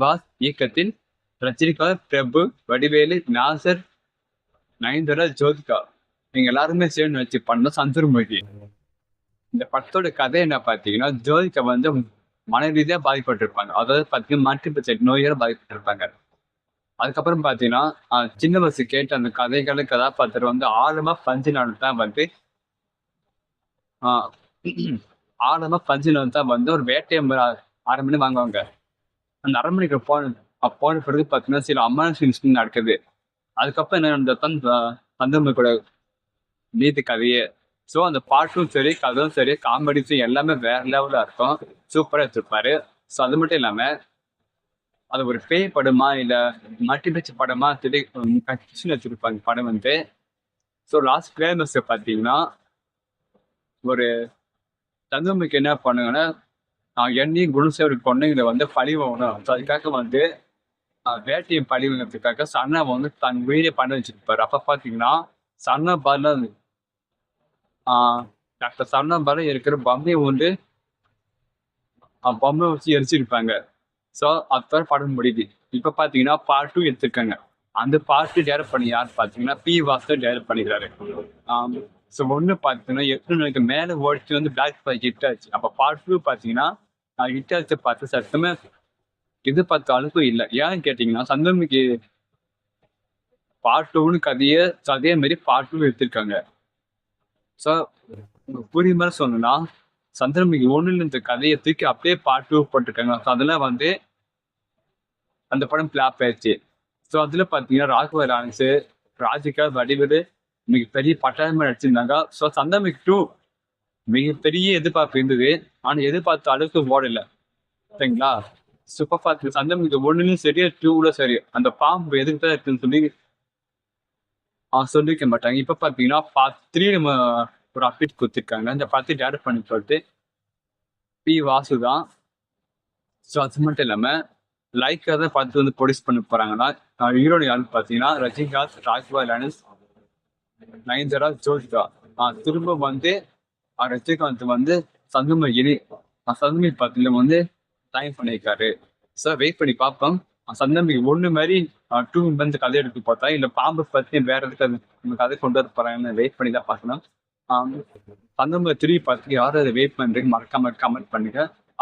Was இயக்கத்தில் ரஜினிகாந்த் பிரபு வடிவேலு நாசர் நயன்தாரா ஜோதிகா. நீங்க எல்லாருமே சேர்ந்து வச்சு பண்ண சந்துருமொழி இந்த படத்தோட கதை என்ன பார்த்தீங்கன்னா ஜோதிகா வந்து மன ரீதியாக பாதிக்கப்பட்டிருப்பாங்க. அதாவது பார்த்தீங்கன்னா மல்டிபிள் செட் நோயால பாதிக்கப்பட்டிருப்பாங்க. அதுக்கப்புறம் பார்த்தீங்கன்னா சின்ன வயசு கேட்ட அந்த கதைகளை கதாபாத்திரம் வந்து ஆழமா பஞ்சினால தான் வந்து ஆழமா பஞ்சினால தான் வந்து ஒரு வேட்டையம் ம- வாங்குவாங்க. அந்த அரண்மனைக்கு போன போன பிறகு பார்த்தீங்கன்னா சில அமானுஷ இன்சிடென்ட் நடக்குது. அதுக்கப்புறம் என்ன அந்த அந்த தந்தம்மை கூட நீதி கதையே. ஸோ அந்த பாட்டும் சரி கதையும் சரி காமெடிஸும் எல்லாமே வேற லெவலில் இருக்கும். சூப்பராக எடுத்திருப்பாரு. ஸோ அது மட்டும் இல்லாமல் அது ஒரு பேய் படமா இல்லை மல்டிபிளெக்ஸ் படமா திடீர் கட்சியில் வச்சிருப்பாங்க படம் வந்து. ஸோ லாஸ்ட் கிளைமஸ் பார்த்தீங்கன்னா ஒரு தந்தமைக்கு என்ன பண்ணுங்கன்னா நான் எண்ணியும் குணசேவரி பொண்ணுங்களை வந்து பழி அதுக்காக வந்து வேட்டையை பழிவுங்கிறதுக்காக சன்னா வந்து தன் உயிரை பண்ண வச்சிருப்பாரு. அப்போ பார்த்தீங்கன்னா சன்னா பால டாக்டர் சன்னா பால இருக்கிற பொம்மையை வந்து பொம்மை வச்சு எரிச்சிருப்பாங்க. ஸோ அதுதான் படம் முடியுது. இப்போ பார்த்தீங்கன்னா பார்ட் டூ எடுத்திருக்காங்க. அந்த பார்ட் டூ டேரக்ட் பண்ணி யார் பார்த்தீங்கன்னா பி வாசர் டேரக்ட் பண்ணிக்கிறாரு. ஸோ ஒன்று பார்த்தீங்கன்னா எட்டு நாளைக்கு மேலே ஓடிச்சு வந்து பிளாக் ஃபைவ் ஹிட் ஆச்சு. அப்போ பார்ட் டூ பார்த்தீங்கன்னா ஹிட் ஆச்சு பார்த்து சத்தமே இது பார்த்த அளவுக்கு இல்லை. ஏன்னு கேட்டிங்கன்னா சந்தமிக்கு பார்ட் டூன்னு கதையை அதே மாதிரி பார்ட் டூ எடுத்திருக்காங்க. ஸோ புரிய மாதிரி சொல்லணும்னா சந்திரமுகி ஒன்றில் இந்த கதையை தூக்கி அப்படியே பார்ட் டூ போட்டிருக்காங்க. ஸோ அதில் வந்து அந்த படம் பிளாப் ஆயிடுச்சு. ஸோ அதில் பார்த்தீங்கன்னா ராகவ லாரன்ஸு ராஜிகா வடிவேலு மிகப்பெரிய பட்டாயமாக நடிச்சிருந்தாங்க ஸோ சந்தமிக் டூ மிகப்பெரிய எதிர்பார்ப்பு இருந்தது. ஆனால் எதிர்பார்த்த அளவுக்கு ஓடல. சரிங்களா? சூப்பர் ஃபாஸ்ட் சந்தமிக் ஒன்றுலையும் சரி டூவில் சரி. அந்த பாம்பு எதுக்கு தான் இருக்குன்னு சொல்லி அவன் சொல்லிக்க மாட்டாங்க. இப்போ பார்த்தீங்கன்னா பார்ட் த்ரீ நம்ம ஒரு அப்டேட் கொடுத்துருக்காங்க. அந்த படத்தை டேரக்ட் பண்ணி சொல்லிட்டு பி வாசு தான். ஸோ அது மட்டும் இல்லாமல் லைக்காக தான் படத்தை வந்து ப்ரொடியூஸ் பண்ண போகிறாங்கன்னா ஹீரோனி யாருன்னு பார்த்தீங்கன்னா ரஜினிகாந்த் ராஜ்பா லனஸ் நயன்தாரா ஜோதிகா நான் திரும்ப வந்து ரஜினிகாந்த் வந்து சந்தம இணை சந்தமி படத்துல வந்து டைம் பண்ணியிருக்காரு சார் வெயிட் பண்ணி பார்ப்போம் சந்தமி ஒன்று மாதிரி டூ வந்து கதை எடுத்து பார்த்தா இல்லை பாம்பு பற்றி வேற எதுக்கு அது கதை கொண்டு வர போறாங்கன்னு வெயிட் பண்ணி தான் பார்க்கணும் சந்தம த்ரீ பார்த்து யாரும் அதை வெயிட் பண்ணுறீங்க மறக்காம கமெண்ட் பண்ணுங்க.